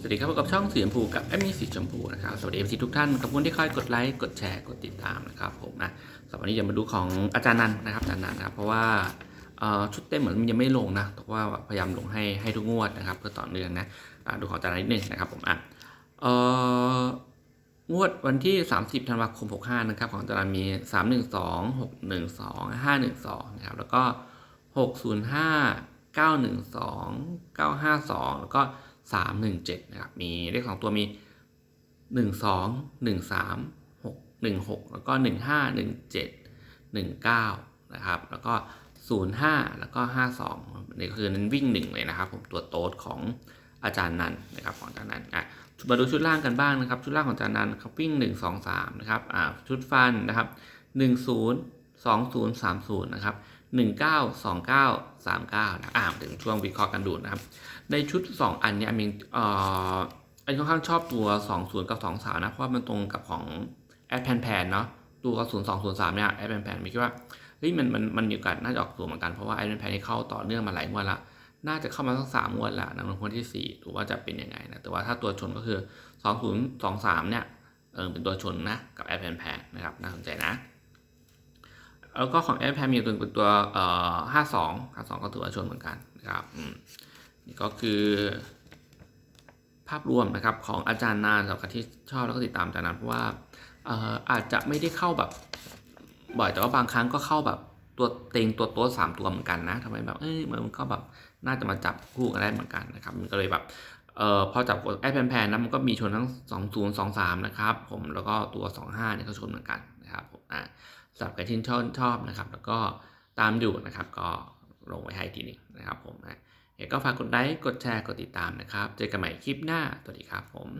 สวัสดีครับพบกับช่องสีชมพูกับแอมมี่สีชมพูนะครับสวัสดีเอฟซีทุกท่านขอบคุณที่คอยกดไลค์กดแชร์กดติดตามนะครับผมนะสำหรับวันนี้จะมาดูของอาจารย์นันนะครับอาจารย์นันนะครับเพราะว่าชุดเต็มเหมือนมันยังไม่ลงนะแต่ว่าพยายามลงให้ให้ทุกงวดนะครับเพื่อต่อเนื่องนะดูของอาจารย์นันนิดนึงนะครับผมอะงวดวันที่ 30ธันวาคม 65 นะครับ ของอาจารย์นันมี 312 612 512 นะครับ แล้วก็ 605 912 952 แล้วก็ 317 นะครับ มีเลขสองตัวมี 12 13 6 16 แล้วก็ 15 17 19 นะครับ แล้วก็ 05 แล้วก็ 52นี่ก็คือนั้นวิ่ง 1 เลยนะครับผมตัวโต๊ดของอาจารย์นันนะครับของอาจารย์นันอะมาดูชุดล่างกันบ้างนะครับ ชุดล่างของอาจารย์นันครับวิ่ง 1 2 3 นะครับอ่าชุดฟันนะครับ 10 20 30 นะครับ 1929 39นะอ่านถึงช่วงวิเคราะห์กันดูนะครับ ในชุด 2 อันเนี้ยมีเอ่ออันค่อนข้างชอบตัว 20 กับ 23 นะ เพราะว่ามันตรงกับของแอดแพนแพนเนาะตัว0203เนี่ยแอดแพนแพนมีคิดว่าเฮ้ยมันมันมันมีโอกาสน่าจะออกตัวเหมือนกันเพราะว่าแอดแพนแพนที่เข้าต่อเนื่องมาหลายงวดละน่าจะเข้ามาสักสามงวดละนังวดที่4ดูว่าจะเป็นยังไงนะแต่ว่าถ้าตัวชนก็คือ 2023เนี่ยเออเป็นตัวชนนะกับแอดแพนแพนนะครับน่าสนใจนะ แล้วก็ของแอดแพนมีตัวเป็นตัวเอ่อห้าสองห้าสองก็ถือว่าชนเหมือนกันนะครับอืมนี่ก็คือ ภาพรวมนะครับของอาจารย์นานสำหรับใครที่ชอบแล้วก็ติดตามอาจารย์นานเพราะว่าเอ่ออาจจะไม่ได้เข้าแบบบ่อยแต่ว่าบางครั้งก็เข้าแบบตัวเต็งตัวโต๊ะสามตัวเหมือนกันนะทำไมแบบเอ้ยมันก็แบบน่าจะมาจับคู่กันได้เหมือนกันนะครับมันก็เลยแบบเอ่อพอจับกดแอดแพนๆนะมันก็มีชนทั้ง 2 0 2 3 นะครับผมแล้วก็ตัว 25เนี่ยก็ชนเหมือนกันนะครับผมอ่า สำหรับใครที่ชอบชอบนะครับ แล้วก็ตามอยู่นะครับ ก็ลงไว้ให้ทีนึงนะครับผมนะเดี๋ยวก็ฝากกดไลค์กดแชร์กดติดตามนะครับ เจอกันใหม่คลิปหน้าสวัสดีครับผม